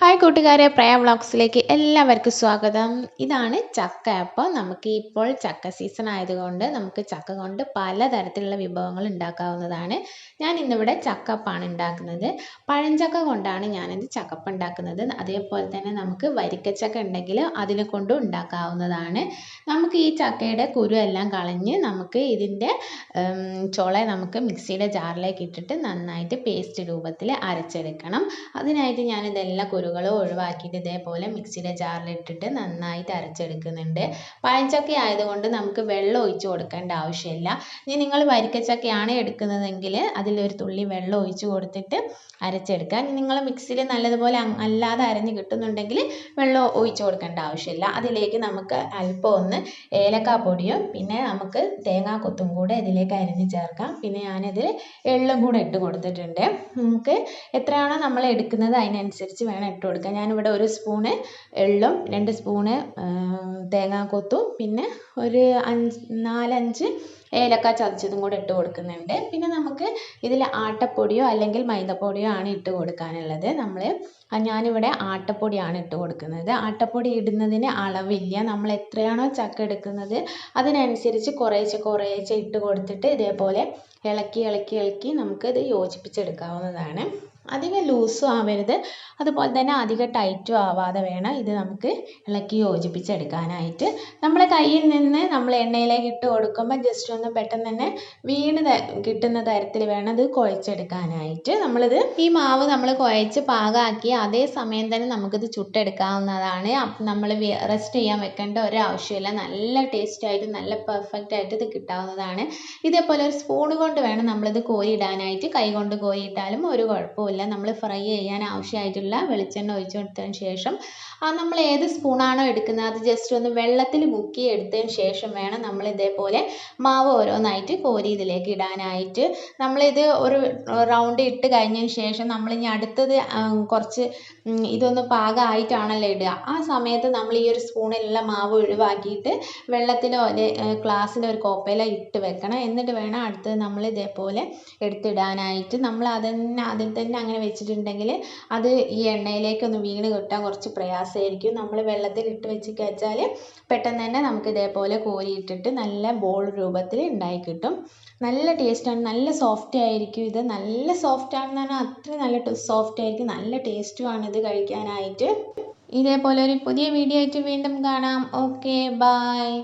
Hi കൂട്ടുകാരെ. പ്രയ വ്ളോഗ്സിലേക്ക് എല്ലാവർക്കും സ്വാഗതം. ഇതാണ് ചക്ക. അപ്പോൾ നമുക്ക് ഇപ്പോൾ ചക്ക സീസൺ ആയതുകൊണ്ട് നമുക്ക് ചക്ക കൊണ്ട് പലതരത്തിലുള്ള വിഭവങ്ങൾ ഉണ്ടാക്കാവുന്നതാണ്. ഞാൻ ഇന്നിവിടെ ചക്കപ്പാണ് ഉണ്ടാക്കുന്നത്. പഴഞ്ചക്ക കൊണ്ടാണ് ഞാനിത് ചക്കപ്പ ഉണ്ടാക്കുന്നത്. അതേപോലെ തന്നെ നമുക്ക് വരിക്കച്ചക്ക ഉണ്ടെങ്കിൽ അതിനെ കൊണ്ടും ഉണ്ടാക്കാവുന്നതാണ്. നമുക്ക് ഈ ചക്കയുടെ കുരു എല്ലാം കളഞ്ഞ് നമുക്ക് ഇതിന്റെ ചുള നമുക്ക് മിക്സിയുടെ ജാറിലേക്ക് ഇട്ടിട്ട് നന്നായിട്ട് പേസ്റ്റ് രൂപത്തിൽ അരച്ചെടുക്കണം. അതിനായിട്ട് ഞാനിതെല്ലാം കുരു കുരുകൾ ഒഴിവാക്കിയിട്ട് ഇതേപോലെ മിക്സിയുടെ ജാറിലിട്ടിട്ട് നന്നായിട്ട് അരച്ചെടുക്കുന്നുണ്ട് പഴഞ്ചക്ക ആയതുകൊണ്ട് നമുക്ക് വെള്ളം ഒഴിച്ച് കൊടുക്കേണ്ട ആവശ്യമില്ല. ഇനി നിങ്ങൾ വരിക്കച്ചക്കയാണ് എടുക്കുന്നതെങ്കിൽ അതിലൊരു തുള്ളി വെള്ളം ഒഴിച്ച് കൊടുത്തിട്ട് അരച്ചെടുക്കുക. നിങ്ങൾ മിക്സിയിൽ നല്ലതുപോലെ അല്ലാതെ അരഞ്ഞ് കിട്ടുന്നുണ്ടെങ്കിൽ വെള്ളം ഒഴിച്ച് കൊടുക്കേണ്ട ആവശ്യമില്ല. അതിലേക്ക് നമുക്ക് അല്പം ഒന്ന് ഏലക്കാപ്പൊടിയും പിന്നെ നമുക്ക് തേങ്ങാക്കൊത്തും കൂടെ ഇതിലേക്ക് അരിഞ്ഞ് ചേർക്കാം. പിന്നെ ഞാനിതിൽ എള്ളും കൂടെ ഇട്ട് കൊടുത്തിട്ടുണ്ട്. നമുക്ക് എത്രയാണോ നമ്മൾ എടുക്കുന്നത് അതിനനുസരിച്ച് വേണം ഇട്ട് കൊടുക്കുക ഞാനിവിടെ ഒരു സ്പൂണ് എള്ളും രണ്ട് സ്പൂണ് തേങ്ങാക്കൊത്തും പിന്നെ ഒരു അഞ്ച് നാലഞ്ച് ഏലക്ക ചതച്ചതും കൂടെ ഇട്ട് കൊടുക്കുന്നുണ്ട്. പിന്നെ നമുക്ക് ഇതിൽ ആട്ടപ്പൊടിയോ അല്ലെങ്കിൽ മൈദപ്പൊടിയോ ആണ് ഇട്ട് കൊടുക്കാനുള്ളത്. നമ്മൾ ഞാനിവിടെ ആട്ടപ്പൊടിയാണ് ഇട്ട് കൊടുക്കുന്നത്. ആട്ടപ്പൊടി ഇടുന്നതിന് അളവില്ല. നമ്മൾ എത്രയാണോ ചക്ക എടുക്കുന്നത് അതിനനുസരിച്ച് കുറേശ്ശെ കുറേശ്ശെ ഇട്ട് കൊടുത്തിട്ട് ഇതേപോലെ ഇളക്കി ഇളക്കി ഇളക്കി നമുക്ക് ഇത് യോജിപ്പിച്ചെടുക്കാവുന്നതാണ്. അധികം ലൂസും ആവരുത്. അതുപോലെ തന്നെ അധികം ടൈറ്റും ആവാതെ വേണം ഇത് നമുക്ക് ഇളക്കി യോജിപ്പിച്ചെടുക്കാനായിട്ട്. നമ്മുടെ കയ്യിൽ നിന്ന് നമ്മൾ എണ്ണയിലേക്ക് ഇട്ട് കൊടുക്കുമ്പോൾ ജസ്റ്റ് ഒന്ന് പെട്ടെന്ന് തന്നെ വീണ് കിട്ടുന്ന തരത്തിൽ വേണം ഇത് കുഴച്ചെടുക്കാനായിട്ട്. നമ്മളിത് ഈ മാവ് നമ്മൾ കുഴച്ച് പാകാക്കി അതേ സമയം തന്നെ നമുക്കിത് ചുട്ടെടുക്കാവുന്നതാണ്. നമ്മൾ റെസ്റ്റ് ചെയ്യാൻ വെക്കേണ്ട ഒരു ആവശ്യമില്ല നല്ല ടേസ്റ്റായിട്ട് നല്ല പെർഫെക്റ്റ് ആയിട്ട് ഇത് കിട്ടാവുന്നതാണ്. ഇതേപോലെ ഒരു സ്പൂൺ കൊണ്ട് വേണം നമ്മളിത് കോരിയിടാനായിട്ട്. കൈ കൊണ്ട് കോരിയിട്ടാലും ഒരു കുഴപ്പമില്ല നമ്മൾ ഫ്രൈ ചെയ്യാൻ ആവശ്യമായിട്ടുള്ള വെളിച്ചെണ്ണ ഒഴിച്ചു കൊടുത്തതിന് ശേഷം നമ്മൾ ഏത് സ്പൂണാണോ എടുക്കുന്നത് അത് ജസ്റ്റ് ഒന്ന് വെള്ളത്തിൽ മുക്കി എടുത്തതിന് ശേഷം വേണം നമ്മൾ ഇതേപോലെ മാവ് ഓരോന്നായിട്ട് കോരി ഇതിലേക്ക് ഇടാനായിട്ട്. നമ്മളിത് ഒരു റൗണ്ട് ഇട്ട് കഴിഞ്ഞതിന് ശേഷം നമ്മൾ ഇനി അടുത്തത് കുറച്ച് ഇതൊന്ന് പാകമായിട്ടാണല്ലോ ഇടുക. ആ സമയത്ത് നമ്മൾ ഈ ഒരു സ്പൂണിലുള്ള മാവ് ഒഴിവാക്കിയിട്ട് വെള്ളത്തിലോ അല്ലെ ഗ്ലാസ്സിലോ ഒരു കോപ്പയിലോ ഇട്ട് വെക്കണം. എന്നിട്ട് വേണം അടുത്തത് നമ്മൾ ഇതേപോലെ എടുത്തിടാനായിട്ട്. നമ്മൾ അതന്നെ അതിൽ തന്നെ അങ്ങനെ വെച്ചിട്ടുണ്ടെങ്കിൽ അത് ഈ എണ്ണയിലേക്കൊന്ന് വീണ് കിട്ടാൻ കുറച്ച് പ്രയാസമായിരിക്കും. നമ്മൾ വെള്ളത്തിൽ ഇട്ട് വെച്ച് കഴിച്ചാൽ പെട്ടെന്ന് തന്നെ നമുക്ക് ഇതേപോലെ കോരിയിട്ടിട്ട് നല്ല ബോൾ രൂപത്തിൽ ഉണ്ടായി കിട്ടും. നല്ല ടേസ്റ്റാണ് നല്ല സോഫ്റ്റ് ആയിരിക്കും ഇത്. നല്ല സോഫ്റ്റ് ആണെന്ന് പറഞ്ഞാൽ അത്രയും നല്ല സോഫ്റ്റ് ആയിരിക്കും. നല്ല ടേസ്റ്റുമാണ് ഇത് കഴിക്കാനായിട്ട്. ഇതേപോലെ ഒരു പുതിയ വീഡിയോ ആയിട്ട് വീണ്ടും കാണാം. Okay bye